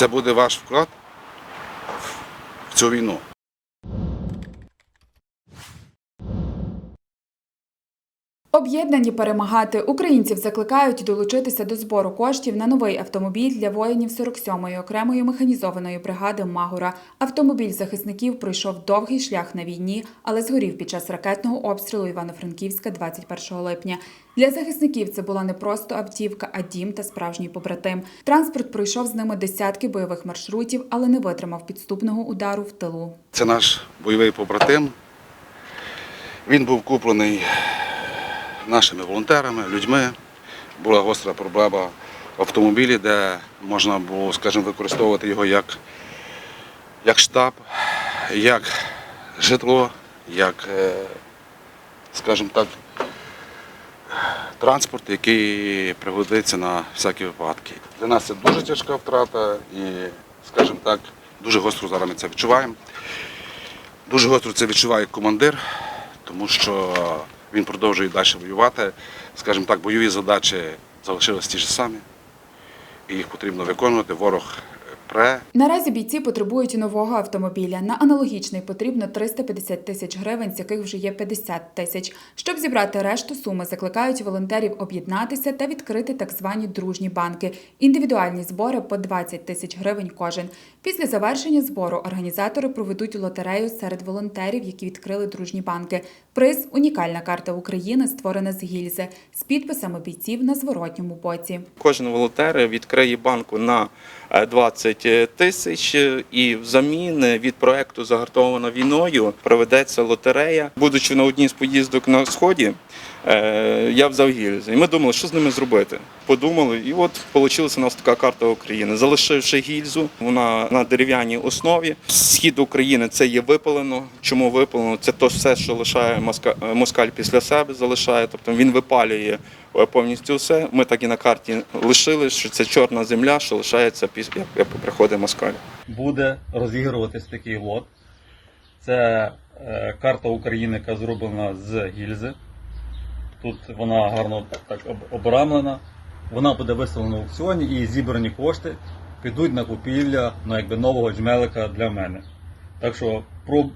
Це буде ваш вклад в цю війну. Об'єднані перемагати українців закликають долучитися до збору коштів на новий автомобіль для воїнів 47-ї окремої механізованої бригади Магура. Автомобіль захисників пройшов довгий шлях на війні, але згорів під час ракетного обстрілу Івано-Франківська 21 липня. Для захисників це була не просто автівка, а дім та справжній побратим. Транспорт пройшов з ними десятки бойових маршрутів, але не витримав підступного удару в тилу. Це наш бойовий побратим. Він був куплений нашими волонтерами, людьми. Була гостра проблема в автомобілі, де можна було, скажімо, використовувати його як, як штаб, як житло, як, е, скажімо так, транспорт, який пригодиться на всякі випадки. Для нас це дуже тяжка втрата і, скажімо так, дуже гостро зараз ми це відчуваємо. Дуже гостро це відчуває командир, тому що він продовжує далі воювати. Скажімо так, бойові задачі залишились ті ж самі, і їх потрібно виконувати. Ворог. Наразі бійці потребують нового автомобіля. На аналогічний потрібно 350 тисяч гривень, з яких вже є 50 тисяч. Щоб зібрати решту суми, закликають волонтерів об'єднатися та відкрити так звані дружні банки, індивідуальні збори по 20 тисяч гривень кожен. Після завершення збору організатори проведуть лотерею серед волонтерів, які відкрили дружні банки. Приз унікальна карта України, створена з гільзи з підписами бійців на зворотньому боці. Кожен волонтер відкриє банку на е, 20 15 тисяч, е, і взамін е, від проекту загартована війною проведеться лотерея, будучи на одній з поїздок на сході. Е, я взяв гільзи, і ми думали, що з ними зробити. Подумали, і от вийшла у нас така карта України. Залишивши гільзу, вона на дерев'яній основі. Схід України це є випалено. Чому випалено? Це то все, що лишає москаль після себе, залишає, тобто він випалює повністю все. Ми так і на карті лишили, що це чорна земля, що лишається після як, приходить москаль. буде розігруватись такий лот. Це е, карта України, яка зроблена з гільзи. Тут вона гарно так обрамлена. Вона буде виставлена в аукціоні і зібрані кошти підуть на купівля ну, якби, нового джмелика для мене. Так що про,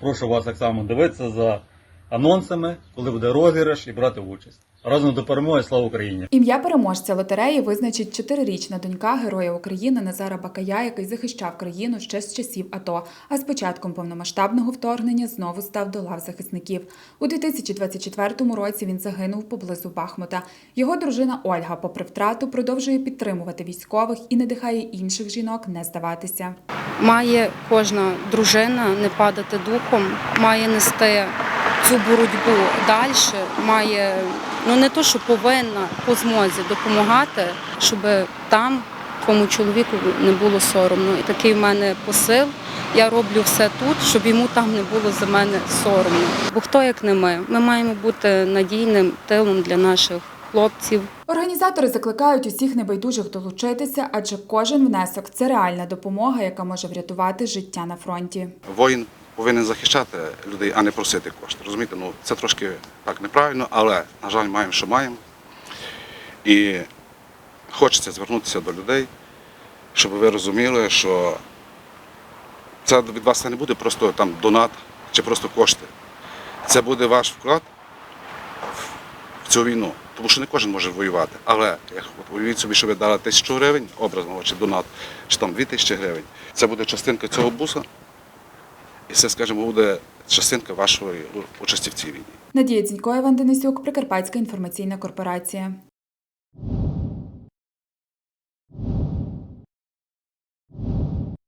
прошу вас так само дивитися за анонсами, коли буде розіграш і брати участь. Разом до перемоги, слава Україні! Ім'я переможця лотереї визначить чотирирічна донька Героя України Назара Бакая, який захищав країну ще з часів АТО. А з початком повномасштабного вторгнення знову став до лав захисників. У 2024 році він загинув поблизу Бахмута. Його дружина Ольга, попри втрату, продовжує підтримувати військових і надихає інших жінок не здаватися. Має кожна дружина не падати духом, має нести цю боротьбу далі, має ну не то, що повинна по змозі допомагати, щоб там твоєму чоловіку не було соромно. І такий в мене посил. Я роблю все тут, щоб йому там не було за мене соромно. Бо хто як не ми? Ми маємо бути надійним тилом для наших хлопців, Організатори закликають усіх небайдужих долучитися, адже кожен внесок це реальна допомога, яка може врятувати життя на фронті. Воїн повинен захищати людей, а не просити кошти. Розумієте, ну це трошки так неправильно, але, на жаль, маємо, що маємо. І хочеться звернутися до людей, щоб ви розуміли, що це від вас не буде просто там донат чи просто кошти. Це буде ваш вклад в цю війну. Тому що не кожен може воювати. Але як от уявіть собі, що ви дали тисячу гривень, образно, чи донат, чи там дві тисячі гривень. Це буде частинка цього буса, і це, скажімо, буде частинка вашої участі в цій війні. Надія Дзінько, Іван Денисюк, Прикарпатська інформаційна корпорація.